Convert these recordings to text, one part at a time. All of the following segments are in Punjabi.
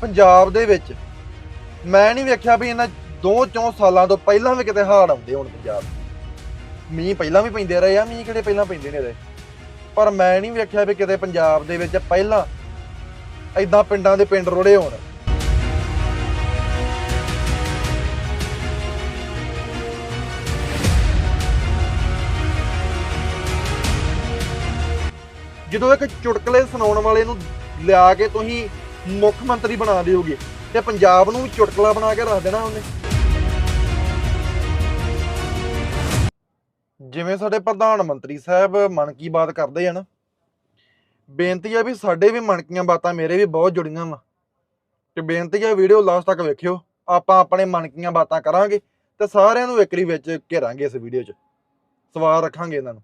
ਪੰਜਾਬ ਦੇ ਵਿੱਚ, ਮੈਂ ਨਹੀਂ ਵੇਖਿਆ ਵੀ ਇਹਨਾਂ ਦੋ ਚੌਂ ਸਾਲਾਂ ਤੋਂ ਪਹਿਲਾਂ ਵੀ ਕਿਤੇ ਹਾੜ ਆਉਂਦੇ ਹੁਣ ਪੰਜਾਬ ਮੀਂਹ ਪਹਿਲਾਂ ਵੀ ਪੈਂਦੇ ਰਹੇ ਆ, ਮੀਂਹ ਕਿਹੜੇ ਪਹਿਲਾਂ ਪੈਂਦੇ ਨੇ ਰਹੇ ਪਰ ਮੈਂ ਨਹੀਂ ਵੇਖਿਆ ਵੀ ਕਿਤੇ ਪੰਜਾਬ ਦੇ ਵਿੱਚ ਪਹਿਲਾਂ ਐਦਾਂ ਪਿੰਡਾਂ ਦੇ ਪਿੰਡ ਰੋੜੇ ਹੋਣ। ਜਦੋਂ ਇੱਕ ਚੁਟਕਲੇ ਸੁਣਾਉਣ ਵਾਲੇ ਨੂੰ ਲਿਆ ਕੇ ਤੁਸੀਂ ਮੁੱਖ ਮੰਤਰੀ ਬਣਾ ਦਿਓਗੇ ਤੇ ਪੰਜਾਬ ਨੂੰ ਚੁਟਕਲਾ ਬਣਾ ਕੇ ਰੱਖ ਦੇਣਾ ਉਹਨੇ। ਜਿਵੇਂ ਸਾਡੇ ਪ੍ਰਧਾਨ ਮੰਤਰੀ ਸਾਹਿਬ ਮਨ ਕੀ ਬਾਤ ਕਰਦੇ ਆ ਨਾ, ਬੇਨਤੀ ਆ ਵੀ ਸਾਡੇ ਵੀ ਮਨ ਕੀਆਂ ਬਾਤਾਂ ਮੇਰੇ ਵੀ ਬਹੁਤ ਜੁੜੀਆਂ ਵਾ। ਤੇ ਬੇਨਤੀ ਆ ਵੀਡੀਓ ਲਾਸਟ ਤੱਕ ਵੇਖਿਓ, ਆਪਾਂ ਆਪਣੇ ਮਨ ਕੀਆਂ ਬਾਤਾਂ ਕਰਾਂਗੇ ਤੇ ਸਾਰਿਆਂ ਨੂੰ ਇੱਕ ਵਿੱਚ ਘੇਰਾਂਗੇ ਇਸ ਵੀਡੀਓ 'ਚ। ਸਵਾਲ ਰੱਖਾਂਗੇ ਇਹਨਾਂ ਨੂੰ।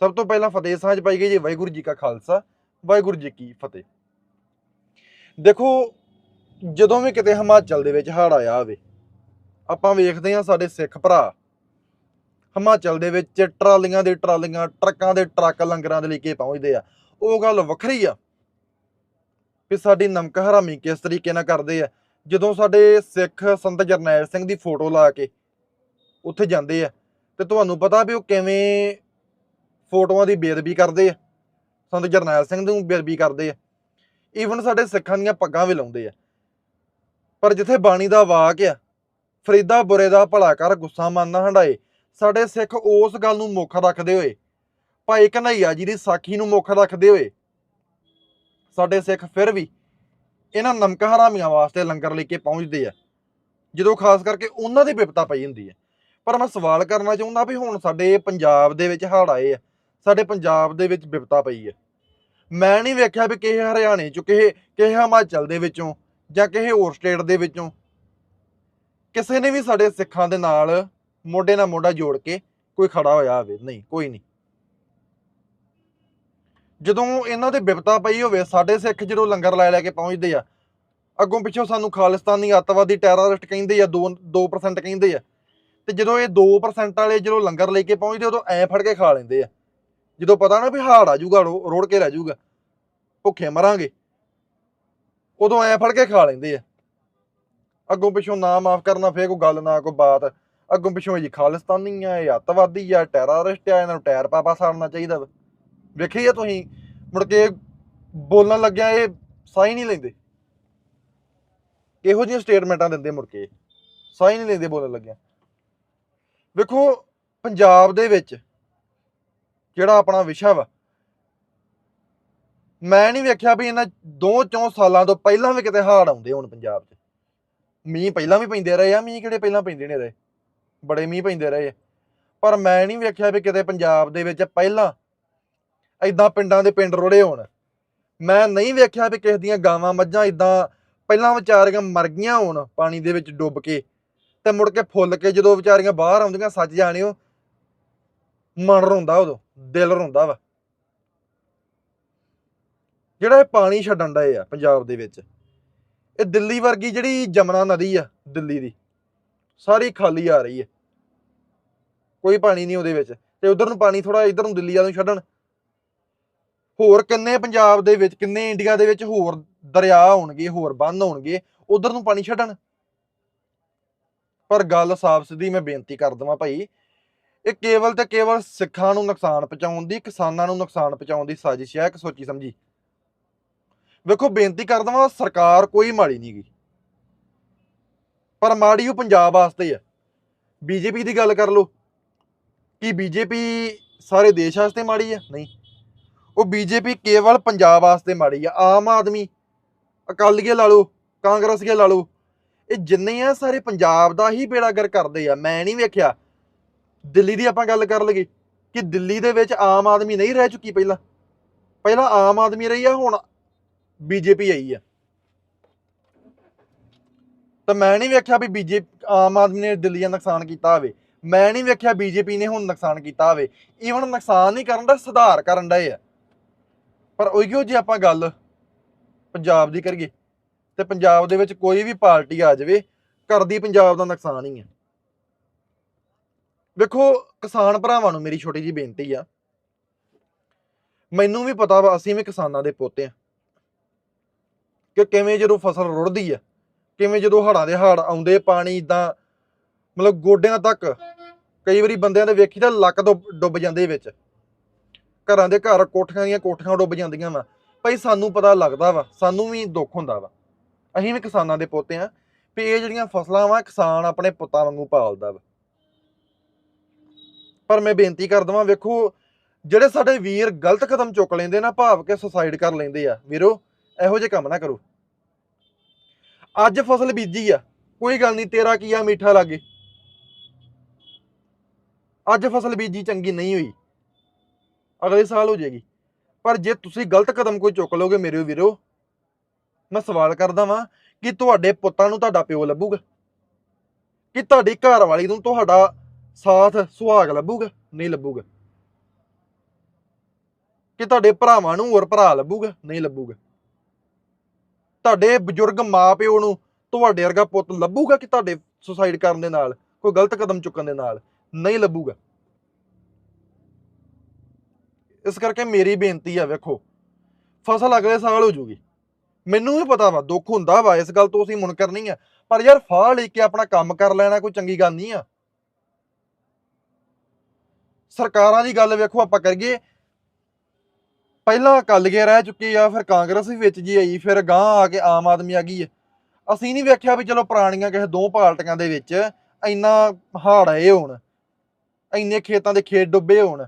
ਸਭ ਤੋਂ ਪਹਿਲਾਂ ਫਤਿਹ ਸਾਂਝ ਪਾਈ ਗਈ ਜੀ, ਵਾਹਿਗੁਰੂ ਜੀ ਕਾ ਖਾਲਸਾ, ਵਾਹਿਗੁਰੂ ਜੀ ਕੀ ਫਤਿਹ। ਦੇਖੋ, ਜਦੋਂ ਵੀ ਕਿਤੇ ਹਿਮਾਚਲ ਦੇ ਵਿੱਚ ਹੜ੍ਹ ਆਇਆ ਹੋਵੇ, ਆਪਾਂ ਵੇਖਦੇ ਹਾਂ ਸਾਡੇ ਸਿੱਖ ਭਰਾ। ਹਿਮਾਚਲ ਦੇ ਵਿੱਚ ਟਰਾਲੀਆਂ ਦੇ ਟਰਾਲੀਆਂ, ਟਰੱਕਾਂ ਦੇ ਟਰੱਕ ਲੰਗਰਾਂ ਦੇ ਲੈ ਕੇ ਪਹੁੰਚਦੇ ਆ। ਉਹ ਗੱਲ ਵੱਖਰੀ ਆ ਵੀ ਸਾਡੀ ਨਮਕ ਹਰਾਮੀ ਕਿਸ ਤਰੀਕੇ ਨਾਲ ਕਰਦੇ ਆ। ਜਦੋਂ ਸਾਡੇ ਸਿੱਖ ਸੰਤ ਜਰਨੈਲ ਸਿੰਘ ਦੀ ਫੋਟੋ ਲਾ ਕੇ ਉੱਥੇ ਜਾਂਦੇ ਆ, ਤੇ ਤੁਹਾਨੂੰ ਪਤਾ ਵੀ ਉਹ ਕਿਵੇਂ ਫੋਟੋਆਂ ਦੀ ਬੇਅਦਬੀ ਕਰਦੇ ਆ। ਸੰਤ ਜਰਨੈਲ ਸਿੰਘ ਨੂੰ ਬੇਅਦਬੀ ਕਰਦੇ ਆ। ਈਵਨ ਸਾਡੇ ਸਿੱਖਾਂ ਦੀਆਂ ਪੱਗਾਂ ਵੀ ਲਾਉਂਦੇ ਆ। ਪਰ ਜਿੱਥੇ ਬਾਣੀ ਦਾ ਵਾਕ ਆ, ਫਰੀਦਾ ਬੁਰੇ ਦਾ ਭਲਾ ਕਰ, ਗੁੱਸਾ ਮੰਨਣਾ ਹੰਡਾਏ, ਸਾਡੇ ਸਿੱਖ ਉਸ ਗੱਲ ਨੂੰ ਮੁੱਖ ਰੱਖਦੇ ਹੋਏ ਭਾਈ ਕਨਈਆ ਜੀ ਦੀ ਸਾਖੀ ਨੂੰ ਮੁੱਖ ਰੱਖਦੇ ਹੋਏ, ਸਾਡੇ ਸਿੱਖ ਫਿਰ ਵੀ ਇਹਨਾਂ ਨਮਕ ਹਰਾਮੀਆਂ ਵਾਸਤੇ ਲੰਗਰ ਲੈ ਕੇ ਪਹੁੰਚਦੇ ਆ। ਜਦੋਂ ਖਾਸ ਕਰਕੇ ਉਹਨਾਂ ਦੀ ਵਿਪਤਾ ਪਈ ਹੁੰਦੀ ਹੈ ਪਰ ਮੈਂ ਸਵਾਲ ਕਰਨਾ ਚਾਹੁੰਦਾ ਵੀ ਹੁਣ ਸਾਡੇ ਪੰਜਾਬ ਦੇ ਵਿੱਚ ਹੜ੍ਹ ਆਏ ਆ, ਸਾਡੇ ਪੰਜਾਬ ਦੇ ਵਿੱਚ ਵਿਪਤਾ ਪਈ ਹੈ ਮੈਂ ਨਹੀਂ ਵੇਖਿਆ ਵੀ ਕਿਸੇ ਹਰਿਆਣੇ 'ਚ ਕਿਸੇ ਕਿਸੇ ਹਿਮਾਚਲ ਦੇ ਵਿੱਚੋਂ ਜਾਂ ਕਿਸੇ ਹੋਰ ਸਟੇਟ ਦੇ ਵਿੱਚੋਂ। ਕਿਸੇ ਨੇ ਵੀ ਸਾਡੇ ਸਿੱਖਾਂ ਦੇ ਨਾਲ ਮੋਢੇ ਨਾਲ ਮੋਢਾ ਜੋੜ ਕੇ ਕੋਈ ਖੜਾ ਹੋਇਆ ਹੋਵੇ। ਨਹੀਂ, ਕੋਈ ਨਹੀਂ। ਜਦੋਂ ਇਹਨਾਂ ਦੇ ਵਿਪਤਾ ਪਈ ਹੋਵੇ, ਸਾਡੇ ਸਿੱਖ ਜਦੋਂ ਲੰਗਰ ਲੈ ਲੈ ਕੇ ਪਹੁੰਚਦੇ ਆ, ਅੱਗੋਂ ਪਿੱਛੋਂ ਸਾਨੂੰ ਖਾਲਿਸਤਾਨੀ ਅੱਤਵਾਦੀ ਟੈਰਰਿਸਟ ਕਹਿੰਦੇ ਆ 2 2% ਕਹਿੰਦੇ ਆ। ਤੇ ਜਦੋਂ ਇਹ 2% ਵਾਲੇ ਜਦੋਂ ਲੰਗਰ ਲੈ ਕੇ ਪਹੁੰਚਦੇ ਉਦੋਂ ਐ ਫੜ ਕੇ ਖਾ ਲੈਂਦੇ ਆ। ਜਦੋਂ ਪਤਾ ਨਾ ਵੀ ਹਾੜ ਆ ਜਾਊਗਾ, ਰੋ- ਰੋੜ ਕੇ ਰਹਿ ਜਾਊਗਾ, ਭੁੱਖੇ ਮਰਾਂਗੇ। ਉਦੋਂ ਐ ਫੜ ਕੇ ਖਾ ਲੈਂਦੇ ਆ। ਅੱਗੋਂ ਪਿੱਛੋਂ ਨਾ ਮਾਫ ਕਰਨਾ, ਫੇਰ ਕੋਈ ਗੱਲ ਨਾ, ਕੋਈ ਬਾਤ। ਅੱਗੋਂ ਪਿੱਛੋਂ ਇਹ ਜੀ ਖਾਲਿਸਤਾਨੀ ਆ ਇਹ ਅੱਤਵਾਦੀ ਆ, ਟੈਰਰਿਸਟ ਆ, ਇਹਨਾਂ ਨੂੰ ਟੈਰ ਪਾਪਾ ਸਾੜਨਾ ਚਾਹੀਦਾ ਵਾ। ਵੇਖੀ ਆ ਤੁਸੀਂ? ਮੁੜ ਕੇ ਬੋਲਣ ਲੱਗਿਆ ਇਹ ਸਾਈ ਨਹੀਂ ਲੈਂਦੇ। ਇਹੋ ਜਿਹੀਆਂ ਸਟੇਟਮੈਂਟਾਂ ਦਿੰਦੇ ਮੁੜ ਕੇ। ਸਾਈ ਨਹੀਂ ਲੈਂਦੇ ਬੋਲਣ ਲੱਗਿਆ। ਵੇਖੋ, ਪੰਜਾਬ ਦੇ ਵਿੱਚ ਜਿਹੜਾ ਆਪਣਾ ਵਿਸ਼ਾ ਵਾ? ਮੈਂ ਨਹੀਂ ਵੇਖਿਆ ਵੀ ਇਹਨਾਂ ਦੋ ਚੌਂ ਸਾਲਾਂ ਤੋਂ ਪਹਿਲਾਂ ਵੀ ਕਿਤੇ ਹਾੜ ਆਉਂਦੇ ਹੁਣ ਪੰਜਾਬ 'ਚ। ਮੀਂਹ ਪਹਿਲਾਂ ਵੀ ਪੈਂਦੇ ਰਹੇ ਆ, ਮੀਂਹ ਕਿਹੜੇ ਪਹਿਲਾਂ ਪੈਂਦੇ ਨੇ ਰਹੇ ਬੜੇ ਮੀਂਹ ਪੈਂਦੇ ਰਹੇ ਪਰ ਮੈਂ ਨਹੀਂ ਵੇਖਿਆ ਵੀ ਕਿਤੇ ਪੰਜਾਬ ਦੇ ਵਿੱਚ ਪਹਿਲਾਂ ਐਦਾਂ ਪਿੰਡਾਂ ਦੇ ਪਿੰਡ ਰੋੜੇ ਹੋਣ। ਮੈਂ ਨਹੀਂ ਵੇਖਿਆ ਵੀ ਕਿਸੇ ਦੀਆਂ ਗਾਵਾਂ ਮੱਝਾਂ ਇਦਾਂ ਪਹਿਲਾਂ ਵਿਚਾਰੀਆਂ ਮਰ ਗਈਆਂ ਹੋਣ, ਪਾਣੀ ਦੇ ਵਿੱਚ ਡੁੱਬ ਕੇ। ਤੇ ਮੁੜ ਕੇ ਫੁੱਲ ਕੇ ਜਦੋਂ ਵਿਚਾਰੀਆਂ ਬਾਹਰ ਆਉਂਦੀਆਂ, ਸੱਚ ਜਾਣਿਓ ਮਨ ਰੋਂਦਾ ਉਦੋਂ, ਦਿਲ ਰੋਂਦਾ ਵਾ। ਜਿਹੜਾ ਇਹ ਪਾਣੀ ਛੱਡਣ ਡਏ ਆ ਪੰਜਾਬ ਦੇ ਵਿੱਚ, ਇਹ ਦਿੱਲੀ ਵਰਗੀ ਜਿਹੜੀ ਜਮਨਾ ਨਦੀ ਆ, ਦਿੱਲੀ ਦੀ, ਸਾਰੀ ਖਾਲੀ ਆ ਰਹੀ ਹੈ ਕੋਈ ਪਾਣੀ ਨਹੀਂ ਉਹਦੇ ਵਿੱਚ, ਤੇ ਉਧਰ ਨੂੰ ਪਾਣੀ ਥੋੜਾ ਇਧਰ ਨੂੰ ਦਿੱਲੀ ਵੱਲ ਨੂੰ ਛੱਡਣ। ਹੋਰ ਕਿੰਨੇ ਪੰਜਾਬ ਦੇ ਵਿੱਚ, ਕਿੰਨੇ ਇੰਡੀਆ ਦੇ ਵਿੱਚ ਹੋਰ ਦਰਿਆ ਹੋਣਗੇ ਹੋਰ ਬੰਨ ਹੋਣਗੇ ਉਧਰ ਨੂੰ ਪਾਣੀ ਛੱਡਣ। ਪਰ ਗੱਲ ਸਾਫ਼ ਸਿੱਧੀ ਮੈਂ ਬੇਨਤੀ ਕਰ ਦਵਾਂ ਭਾਈ ਇਹ ਕੇਵਲ ਤੇ ਕੇਵਲ ਸਿੱਖਾਂ ਨੂੰ ਨੁਕਸਾਨ ਪਹੁੰਚਾਉਣ ਦੀ, ਕਿਸਾਨਾਂ ਨੂੰ ਨੁਕਸਾਨ ਪਹੁੰਚਾਉਣ ਦੀ ਸਾਜ਼ਿਸ਼ ਹੈ, ਇੱਕ ਸੋਚੀ ਸਮਝੀ। ਵੇਖੋ, ਬੇਨਤੀ ਕਰ ਦਵਾਂ, ਸਰਕਾਰ ਕੋਈ ਮਾੜੀ ਨਹੀਂ ਗਈ ਪਰ ਮਾੜੀ ਉਹ ਪੰਜਾਬ ਵਾਸਤੇ ਆ ਬੀਜੇਪੀ ਦੀ ਗੱਲ ਕਰ ਲਓ, ਕੀ ਬੀਜੇਪੀ ਸਾਰੇ ਦੇਸ਼ ਵਾਸਤੇ ਮਾੜੀ ਹੈ? ਨਹੀਂ। ਉਹ ਬੀਜੇਪੀ ਕੇਵਲ ਪੰਜਾਬ ਵਾਸਤੇ ਮਾੜੀ ਆ ਆਮ ਆਦਮੀ, ਅਕਾਲੀਏ ਲਾ ਲਓ, ਕਾਂਗਰਸੀਏ ਲਾ ਲਓ, ਇਹ ਜਿੰਨੇ ਆ ਸਾਰੇ ਪੰਜਾਬ ਦਾ ਹੀ ਬੇੜਾਗਰ ਕਰਦੇ ਆ। ਮੈਂ ਨਹੀਂ ਵੇਖਿਆ ਦਿੱਲੀ ਦੀ ਆਪਾਂ ਗੱਲ ਕਰ ਲਈਏ ਕਿ ਦਿੱਲੀ ਦੇ ਵਿੱਚ ਆਮ ਆਦਮੀ ਨਹੀਂ ਰਹਿ ਚੁੱਕੀ ਪਹਿਲਾਂ। ਪਹਿਲਾਂ ਆਮ ਆਦਮੀ ਰਹੀ ਆ, ਹੁਣ ਬੀਜੇਪੀ ਆਈ ਆ। ਤਾਂ ਮੈਂ ਨਹੀਂ ਵੇਖਿਆ ਵੀ ਬੀਜੇਪੀ ਆਮ ਆਦਮੀ ਨੇ ਦਿੱਲੀ ਦਾ ਨੁਕਸਾਨ ਕੀਤਾ ਹੋਵੇ। ਮੈਂ ਨਹੀਂ ਵੇਖਿਆ ਬੀਜੇਪੀ ਨੇ ਹੁਣ ਨੁਕਸਾਨ ਕੀਤਾ ਹੋਵੇ। ਈਵਨ ਨੁਕਸਾਨ ਨਹੀਂ ਕਰਨ ਦਾ, ਸੁਧਾਰ ਕਰਨ ਡਏ ਹੈ ਪਰ ਉਹੀਓ ਜੇ ਆਪਾਂ ਗੱਲ ਪੰਜਾਬ ਦੀ ਕਰੀਏ, ਤੇ ਪੰਜਾਬ ਦੇ ਵਿੱਚ ਕੋਈ ਵੀ ਪਾਰਟੀ ਆ ਜਾਵੇ ਕਰਦੀ ਪੰਜਾਬ ਦਾ ਨੁਕਸਾਨ ਹੀ ਹੈ ਵੇਖੋ ਕਿਸਾਨ ਭਰਾਵਾਂ ਨੂੰ ਮੇਰੀ ਛੋਟੀ ਜੀ ਬੇਨਤੀ ਆ। ਮੈਨੂੰ ਵੀ ਪਤਾ ਵਾ, ਅਸੀਂ ਵੀ ਕਿਸਾਨਾਂ ਦੇ ਪੋਤੇ ਆ। ਕਿ ਕਿਵੇਂ ਜਦੋਂ ਫਸਲ ਰੁੜਦੀ ਆ, ਕਿਵੇਂ ਜਦੋਂ ਹੜ੍ਹਾਂ ਦੇ ਹੜ੍ਹ ਆਉਂਦੇ, ਪਾਣੀ ਇਦਾਂ ਮਤਲਬ ਗੋਡਿਆਂ ਤੱਕ, ਕਈ ਵਾਰੀ ਬੰਦਿਆਂ ਦੇ ਵੇਖੀ ਤਾਂ ਲੱਕ ਤੋਂ ਡੁੱਬ ਜਾਂਦੇ ਵਿੱਚ। ਘਰਾਂ ਦੇ ਘਰ ਕੋਠੀਆਂ ਦੀਆਂ ਕੋਠੀਆਂ ਡੁੱਬ ਜਾਂਦੀਆਂ ਵਾ। ਭਾਈ ਸਾਨੂੰ ਪਤਾ ਲੱਗਦਾ ਵਾ, ਸਾਨੂੰ ਵੀ ਦੁੱਖ ਹੁੰਦਾ ਵਾ। ਅਸੀਂ ਵੀ ਕਿਸਾਨਾਂ ਦੇ ਪੋਤੇ ਆ, ਵੀ ਇਹ ਜਿਹੜੀਆਂ ਫਸਲਾਂ ਵਾ, ਕਿਸਾਨ ਆਪਣੇ ਪੁੱਤਾਂ ਵਾਂਗੂ ਪਾਲਦਾ ਵਾ। ਪਰ ਮੈਂ ਬੇਨਤੀ ਕਰਦਾ ਵਾਂ ਵੇਖੋ, ਜਿਹੜੇ ਸਾਡੇ ਵੀਰ ਗਲਤ ਕਦਮ ਚੁੱਕ ਲੈਂਦੇ ਨਾ, ਭਾਵ ਕੇ ਸੁਸਾਈਡ ਕਰ ਲੈਂਦੇ ਆ, ਵੀਰੋ, ਇਹੋ ਜਿਹੇ ਕੰਮ ਨਾ ਕਰੋ। ਅੱਜ ਫਸਲ ਬੀਜੀ ਆ, ਕੋਈ ਗੱਲ ਨਹੀਂ, ਤੇਰਾ ਕੀ ਆ, ਮਿੱਠਾ ਲਾਗੇ? ਅੱਜ ਫਸਲ ਬੀਜੀ ਚੰਗੀ ਨਹੀਂ ਹੋਈ, ਅਗਲੇ ਸਾਲ ਹੋ ਜਾਏਗੀ। ਪਰ ਜੇ ਤੁਸੀਂ ਗਲਤ ਕਦਮ ਕੋਈ ਚੁੱਕ ਲਓਗੇ ਮੇਰੇ ਵੀਰੋ, ਮੈਂ ਸਵਾਲ ਕਰਦਾ ਵਾਂ ਕਿ ਤੁਹਾਡੇ ਪੁੱਤਾਂ ਨੂੰ ਤੁਹਾਡਾ ਪਿਓ ਲੱਭੂਗਾ? ਕਿ ਤੁਹਾਡੀ ਘਰ ਵਾਲੀ ਨੂੰ ਤੁਹਾਡਾ ਸਾਥ ਸੁਹਾਗ ਲੱਭੂਗਾ, ਨਹੀਂ ਲੱਭੂਗਾ। ਕਿ ਤੁਹਾਡੇ ਭਰਾਵਾਂ ਨੂੰ ਹੋਰ ਭਰਾ ਲੱਭੂਗਾ, ਨਹੀਂ ਲੱਭੂਗਾ। ਤੁਹਾਡੇ ਬਜ਼ੁਰਗ ਮਾਪਿਓ ਨੂੰ ਤੁਹਾਡੇ ਵਰਗਾ ਪੁੱਤ ਲੱਭੂਗਾ ਕਿ ਤੁਹਾਡੇ ਸੁਸਾਈਡ ਕਰਨ ਦੇ ਨਾਲ, ਕੋਈ ਗਲਤ ਕਦਮ ਚੁੱਕਣ ਦੇ ਨਾਲ, ਨਹੀਂ ਲੱਭੂਗਾ। ਇਸ ਕਰਕੇ ਮੇਰੀ ਬੇਨਤੀ ਆ, ਵੇਖੋ, ਫਸਲ ਅਗਲੇ ਸਾਲ ਹੋ ਜੂਗੀ। ਮੈਨੂੰ ਵੀ ਪਤਾ ਵਾ, ਦੁੱਖ ਹੁੰਦਾ ਵਾ ਇਸ ਗੱਲ ਤੋਂ ਅਸੀਂ ਮੁਨਕਰ ਨਹੀਂ ਆ। ਪਰ ਯਾਰ, ਫਾਹ ਲੈ ਕੇ ਆਪਣਾ ਕੰਮ ਕਰ ਲੈਣਾ ਕੋਈ ਚੰਗੀ ਗੱਲ ਨਹੀਂ ਆ। ਸਰਕਾਰਾਂ ਦੀ ਗੱਲ ਵੇਖੋ, ਆਪਾਂ ਕਰੀਏ ਪਹਿਲਾਂ ਅਕਾਲੀਏ ਰਹਿ ਚੁੱਕੀ ਆ, ਫਿਰ ਕਾਂਗਰਸ ਵੀ ਵਿੱਚ ਜੀ ਆਈ, ਫਿਰ ਗਾਂ ਆ ਕੇ ਆਮ ਆਦਮੀ ਆ ਗਈ ਹੈ ਅਸੀਂ ਨਹੀਂ ਵੇਖਿਆ ਵੀ ਚਲੋ ਪੁਰਾਣੀਆਂ ਕਿਸੇ ਦੋ ਪਾਰਟੀਆਂ ਦੇ ਵਿੱਚ ਇੰਨਾ ਹਾੜ ਆਏ ਹੋਣ, ਇੰਨੇ ਖੇਤਾਂ ਦੇ ਖੇਤ ਡੁੱਬੇ ਹੋਣ।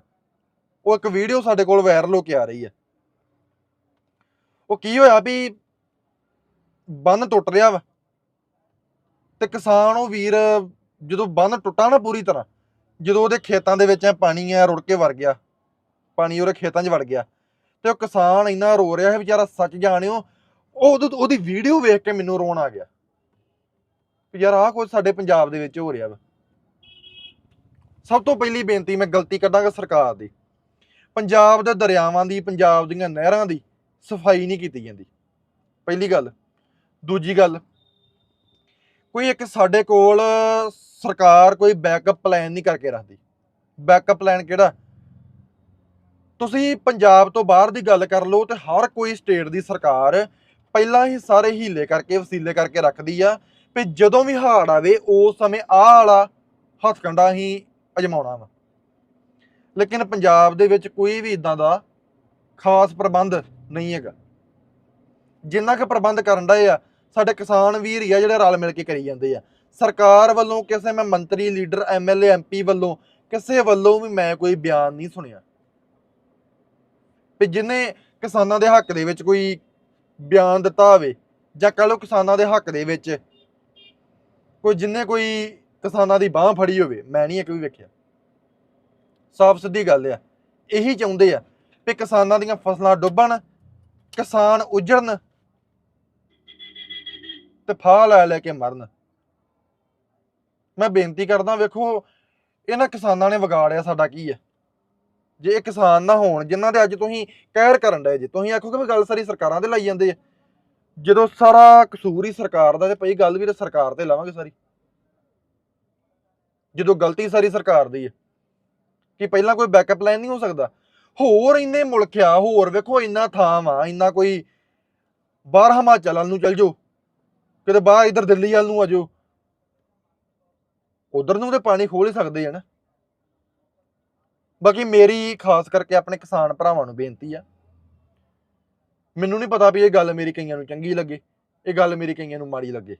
ਉਹ ਇੱਕ ਵੀਡੀਓ ਸਾਡੇ ਕੋਲ ਵਾਇਰਲ ਹੋ ਕੇ ਆ ਰਹੀ ਹੈ ਉਹ ਕੀ ਹੋਇਆ ਵੀ ਬੰਨ ਟੁੱਟ ਰਿਹਾ ਵਾ। ਤੇ ਕਿਸਾਨ ਉਹ ਵੀਰ ਜਦੋਂ ਬੰਨ ਟੁੱਟਾ ਨਾ ਪੂਰੀ ਤਰ੍ਹਾਂ ਜਦੋਂ ਉਹਦੇ ਖੇਤਾਂ ਦੇ ਵਿੱਚ ਐਂ ਪਾਣੀ ਆ ਰੁੜ ਕੇ ਵੜ ਗਿਆ, ਪਾਣੀ ਉਹਦੇ ਖੇਤਾਂ 'ਚ ਵੜ ਗਿਆ ਤੇ ਉਹ ਕਿਸਾਨ ਇੰਨਾ ਰੋ ਰਿਹਾ ਹੈ ਵਿਚਾਰਾ ਸੱਚ ਜਾਣਿਓ, ਉਹ ਉਹਦੀ ਵੀਡੀਓ ਵੇਖ ਕੇ ਮੈਨੂੰ ਰੋਣ ਆ ਗਿਆ ਯਾਰ ਆਹ ਕੁਝ ਸਾਡੇ ਪੰਜਾਬ ਦੇ ਵਿੱਚ ਹੋ ਰਿਹਾ ਵਾ। ਸਭ ਤੋਂ ਪਹਿਲੀ ਬੇਨਤੀ ਮੈਂ ਗਲਤੀ ਕੱਢਾਂਗਾ ਸਰਕਾਰ ਦੀ। ਪੰਜਾਬ ਦੇ ਦਰਿਆਵਾਂ ਦੀ, ਪੰਜਾਬ ਦੀਆਂ ਨਹਿਰਾਂ ਦੀ ਸਫ਼ਾਈ ਨਹੀਂ ਕੀਤੀ ਜਾਂਦੀ। ਪਹਿਲੀ ਗੱਲ। ਦੂਜੀ ਗੱਲ ਕੋਈ ਇੱਕ ਸਾਡੇ ਕੋਲ ਸਰਕਾਰ ਕੋਈ ਬੈਕਅਪ ਪਲਾਨ ਨਹੀਂ ਕਰਕੇ ਰੱਖਦੀ। ਬੈਕਅਪ ਪਲਾਨ ਕਿਹੜਾ? ਤੁਸੀਂ ਪੰਜਾਬ ਤੋਂ ਬਾਹਰ ਦੀ ਗੱਲ ਕਰ ਲਓ ਤੇ ਹਰ ਕੋਈ ਸਟੇਟ ਦੀ ਸਰਕਾਰ ਪਹਿਲਾਂ ਹੀ ਸਾਰੇ ਹੀਲੇ ਕਰਕੇ, ਵਸੀਲੇ ਕਰਕੇ ਰੱਖਦੀ ਆ ਵੀ ਜਦੋਂ ਵੀ ਹਾੜ ਆਵੇ, ਉਸ ਸਮੇਂ ਆਹ ਵਾਲਾ ਹੱਥਕੰਡਾ ਹੀ ਅਜਮਾਉਣਾ ਵਾ। ਲੇਕਿਨ ਪੰਜਾਬ ਦੇ ਵਿੱਚ ਕੋਈ ਵੀ ਇਦਾਂ ਦਾ ਖਾਸ ਪ੍ਰਬੰਧ ਨਹੀਂ ਹੈਗਾ। ਜਿੰਨਾ ਕੁ ਪ੍ਰਬੰਧ ਕਰਨ ਦਾ ਆ ਸਾਡੇ ਕਿਸਾਨ ਵੀਰ ਹੀ ਆ ਜਿਹੜੇ ਰਲ ਮਿਲ ਕੇ ਕਰੀ ਜਾਂਦੇ ਆ। ਸਰਕਾਰ ਵੱਲੋਂ ਕਿਸੇ ਮੈਂ ਮੰਤਰੀ, ਲੀਡਰ ਐਮਐਲਏ ਐਮਪੀ ਵੱਲੋਂ ਕਿਸੇ ਵੱਲੋਂ ਵੀ ਮੈਂ ਕੋਈ ਬਿਆਨ ਨਹੀਂ ਸੁਣਿਆ। ਵੀ ਜਿਨੇ ਕਿਸਾਨਾਂ ਦੇ ਹੱਕ ਦੇ ਵਿੱਚ ਕੋਈ ਬਿਆਨ ਦਿੱਤਾ ਹੋਵੇ ਜਾਂ ਕਹ ਲਓ ਕਿਸਾਨਾਂ ਦੇ ਹੱਕ ਦੇ ਵਿੱਚ ਕੋਈ ਜਿੰਨੇ ਕੋਈ ਕਿਸਾਨਾਂ ਦੀ ਬਾਹ ਫੜੀ ਹੋਵੇ, ਮੈਂ ਨਹੀਂ ਇੱਕ ਵੀ ਵੇਖਿਆ। ਸਾਫ਼ ਸਿੱਧੀ ਗੱਲ ਆ। ਇਹੀ ਚਾਹੁੰਦੇ ਆ ਵੀ ਕਿਸਾਨਾਂ ਦੀਆਂ ਫਸਲਾਂ ਡੁੱਬਣ, ਕਿਸਾਨ ਉਜੜਨ ਤੇ ਫਾਹ ਲੈ ਲੈ ਕੇ ਮਰਨ। ਮੈਂ ਬੇਨਤੀ ਕਰਦਾ, ਵੇਖੋ, ਇਹਨਾਂ ਕਿਸਾਨਾਂ ਨੇ ਵਿਗਾੜਿਆ ਸਾਡਾ ਕੀ ਹੈ? ਜੇ ਇਹ ਕਿਸਾਨ ਨਾ ਹੋਣ, ਜਿਨ੍ਹਾਂ ਦੇ ਅੱਜ ਤੁਸੀਂ ਕਹਿਰ ਕਰਨ ਡਏ ਜੇ, ਤੁਸੀਂ ਆਖੋਗੇ ਵੀ ਗੱਲ ਸਾਰੀ ਸਰਕਾਰਾਂ ਤੇ ਲਾਈ ਜਾਂਦੇ ਆ। ਜਦੋਂ ਸਾਰਾ ਕਸੂਰ ਹੀ ਸਰਕਾਰ ਦਾ ਤੇ ਪਈ ਗੱਲ ਵੀ ਤੇ ਸਰਕਾਰ ਤੇ ਲਾਵਾਂਗੇ ਸਾਰੀ। ਜਦੋਂ ਗਲਤੀ ਸਾਰੀ ਸਰਕਾਰ ਦੀ ਹੈ, ਕਿ ਪਹਿਲਾਂ ਕੋਈ ਬੈਕਅਪ ਪਲਾਨ ਨਹੀਂ ਹੋ ਸਕਦਾ। ਹੋਰ ਇੰਨੇ ਮੁਲਕ ਆ, ਹੋਰ ਵੇਖੋ, ਇੰਨਾ ਥਾਂ ਵਾ, ਇੰਨਾ ਕੋਈ ਬਾਹਰ ਹਿਮਾਚਲ ਨੂੰ ਚੱਲ ਜਾਓ। ਕਿਤੇ ਬਾਹਰ ਇਧਰ ਦਿੱਲੀ ਵੱਲ ਨੂੰ ਆ ਜਾਓ। ਉਧਰ ਨੂੰ ਤੇ ਪਾਣੀ ਖੋਲ ਹੀ ਸਕਦੇ ਆ ਨਾ। ਬਾਕੀ ਮੇਰੀ ਖਾਸ ਕਰਕੇ ਆਪਣੇ ਕਿਸਾਨ ਭਰਾਵਾਂ ਨੂੰ ਬੇਨਤੀ ਆ। ਮੈਨੂੰ ਨਹੀਂ ਪਤਾ ਵੀ ਇਹ ਗੱਲ ਮੇਰੀ ਕਈਆਂ ਨੂੰ ਚੰਗੀ ਲੱਗੇ, ਇਹ ਗੱਲ ਮੇਰੀ ਕਈਆਂ ਨੂੰ ਮਾੜੀ ਲੱਗੇ।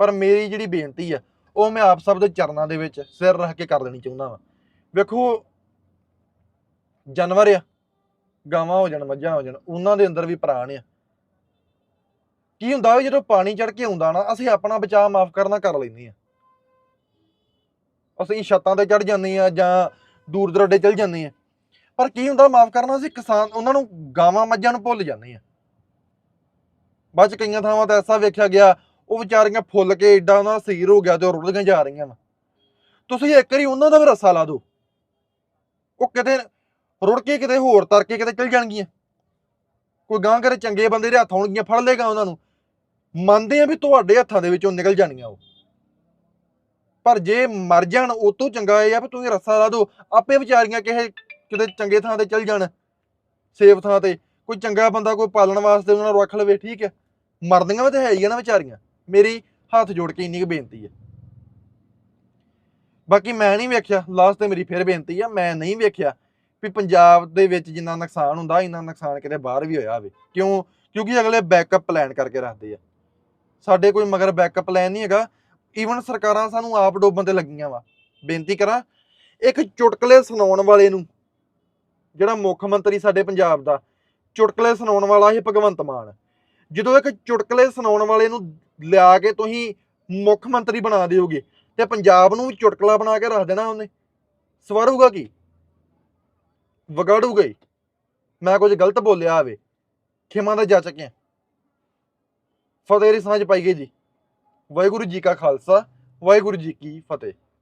ਪਰ ਮੇਰੀ ਜਿਹੜੀ ਬੇਨਤੀ ਆ, ਉਹ ਮੈਂ ਆਪ ਸਭ ਦੇ ਚਰਨਾਂ ਦੇ ਵਿੱਚ ਸਿਰ ਰੱਖ ਕੇ ਕਰ ਦੇਣੀ ਚਾਹੁੰਦਾ ਵਾਂ। ਵੇਖੋ, ਜਾਨਵਰ ਆ, ਗਾਵਾਂ ਹੋ ਜਾਣ, ਮੱਝਾਂ ਹੋ ਜਾਣ, ਉਹਨਾਂ ਦੇ ਅੰਦਰ ਵੀ ਪ੍ਰਾਣ ਆ। ਕੀ ਹੁੰਦਾ ਵੀ ਜਦੋਂ ਪਾਣੀ ਚੜ ਕੇ ਆਉਂਦਾ ਨਾ, ਅਸੀਂ ਆਪਣਾ ਬਚਾਅ ਮਾਫ ਕਰਨਾ ਕਰ ਲੈਂਦੇ ਆ ਅਸੀਂ ਛੱਤਾਂ ਤੇ ਚੜ ਜਾਂਦੇ ਆ ਜਾਂ ਦੂਰ ਦਰਾਡੇ ਚਲ ਜਾਂਦੇ ਆ ਪਰ ਕੀ ਹੁੰਦਾ ਮਾਫ ਕਰਨਾ, ਅਸੀਂ ਕਿਸਾਨ, ਉਹਨਾਂ ਨੂੰ ਗਾਵਾਂ ਮੱਝਾਂ ਨੂੰ ਭੁੱਲ ਜਾਂਦੇ ਆ ਬਾਅਦ ਚ ਕਈਆਂ ਥਾਵਾਂ ਤੇ ਐਸਾ ਵੇਖਿਆ ਗਿਆ, ਉਹ ਵਿਚਾਰੀਆਂ ਫੁੱਲ ਕੇ ਏਡਾ ਉਹਨਾਂ ਦਾ ਸਰੀਰ ਹੋ ਗਿਆ ਤੇ ਉਹ ਰੁੜਦੀਆਂ ਜਾ ਰਹੀਆਂ ਵਾ। ਤੁਸੀਂ ਇੱਕ ਵਾਰੀ ਉਹਨਾਂ ਦਾ ਵੀ ਰੱਸਾ ਲਾ ਦਿਓ। ਉਹ ਕਿਤੇ ਰੁੜ ਕੇ ਕਿਤੇ ਹੋਰ ਤਰ ਕੇ ਕਿਤੇ ਚਲ ਜਾਣਗੀਆਂ। ਕੋਈ ਗਾਂ ਕਰੇ ਚੰਗੇ ਬੰਦੇ ਦੇ ਹੱਥ ਹੋਣਗੀਆਂ ਫੜ ਲੇਗਾ ਉਹਨਾਂ ਨੂੰ। ਮੰਨਦੇ ਆ ਵੀ ਤੁਹਾਡੇ ਹੱਥਾਂ ਦੇ ਵਿੱਚੋਂ ਨਿਕਲ ਜਾਣੀਆਂ ਉਹ। ਪਰ ਜੇ ਮਰ ਜਾਣ, ਉਹ ਤੋਂ ਚੰਗਾ ਇਹ ਆ ਵੀ ਤੁਸੀਂ ਰੱਸਾ ਲਾ ਦਿਓ। ਆਪੇ ਵਿਚਾਰੀਆਂ ਕਿਸੇ ਕਿਤੇ ਚੰਗੇ ਥਾਂ ਤੇ ਚਲ ਜਾਣ, ਸੇਫ ਥਾਂ ਤੇ। ਕੋਈ ਚੰਗਾ ਬੰਦਾ ਕੋਈ ਪਾਲਣ ਵਾਸਤੇ ਉਹਨਾਂ ਨੂੰ ਰੱਖ ਲਵੇ, ਠੀਕ ਹੈ ਮਰਦੀਆਂ ਵੀ ਤੇ ਹੈ ਹੀ ਆ ਨਾ ਵਿਚਾਰੀਆਂ। ਮੇਰੀ ਹੱਥ ਜੋੜ ਕੇ ਇੰਨੀ ਕੁ ਬੇਨਤੀ ਹੈ ਬਾਕੀ ਮੈਂ ਨਹੀਂ ਵੇਖਿਆ ਲਾਸਟ ਤੇ ਮੇਰੀ ਫਿਰ ਬੇਨਤੀ ਆ, ਮੈਂ ਨਹੀਂ ਵੇਖਿਆ ਵੀ ਪੰਜਾਬ ਦੇ ਵਿੱਚ ਜਿੰਨਾ ਨੁਕਸਾਨ ਹੁੰਦਾ, ਇੰਨਾ ਨੁਕਸਾਨ ਕਿਤੇ ਬਾਹਰ ਵੀ ਹੋਇਆ ਹੋਵੇ। ਕਿਉਂ? ਕਿਉਂਕਿ ਅਗਲੇ ਬੈਕਅਪ ਪਲਾਨ ਕਰਕੇ ਰੱਖਦੇ ਆ। ਸਾਡੇ ਕੋਈ ਮਗਰ ਬੈਕਅਪ ਪਲਾਨ ਨਹੀਂ ਹੈਗਾ। ਈਵਨ ਸਰਕਾਰਾਂ ਸਾਨੂੰ ਆਪ ਡੋਬਣ ਤੇ ਲੱਗੀਆਂ ਵਾ। ਬੇਨਤੀ ਕਰਾਂ, ਇੱਕ ਚੁਟਕਲੇ ਸੁਣਾਉਣ ਵਾਲੇ ਨੂੰ, ਜਿਹੜਾ ਮੁੱਖ ਮੰਤਰੀ ਸਾਡੇ ਪੰਜਾਬ ਦਾ, ਚੁਟਕਲੇ ਸੁਣਾਉਣ ਵਾਲਾ ਇਹ ਭਗਵੰਤ ਮਾਨ। ਜਦੋਂ ਇੱਕ ਚੁਟਕਲੇ ਸੁਣਾਉਣ ਵਾਲੇ ਨੂੰ ਲਿਆ ਕੇ ਤੁਸੀਂ ਮੁੱਖ ਮੰਤਰੀ ਬਣਾ ਦਿਓਗੇ, ਤੇ ਪੰਜਾਬ ਨੂੰ ਚੁਟਕਲਾ ਬਣਾ ਕੇ ਰੱਖ ਦੇਣਾ ਉਹਨੇ। ਸਵਾਰੂਗਾ ਕੀ? ਵਿਗਾੜੂਗਾ ਹੀ। ਮੈਂ ਕੁਝ ਗਲਤ ਬੋਲਿਆ ਹੋਵੇ, ਖਿਮਾ ਦਾ ਜਾਚਕ ਹੈ ਫਤਿਹ ਦੀ ਸਾਂਝ ਪਾਈਏ ਜੀ। ਵਾਹਿਗੁਰੂ ਜੀ ਕਾ ਖਾਲਸਾ ਵਾਹਿਗੁਰੂ ਜੀ ਕੀ ਫਤਿਹ।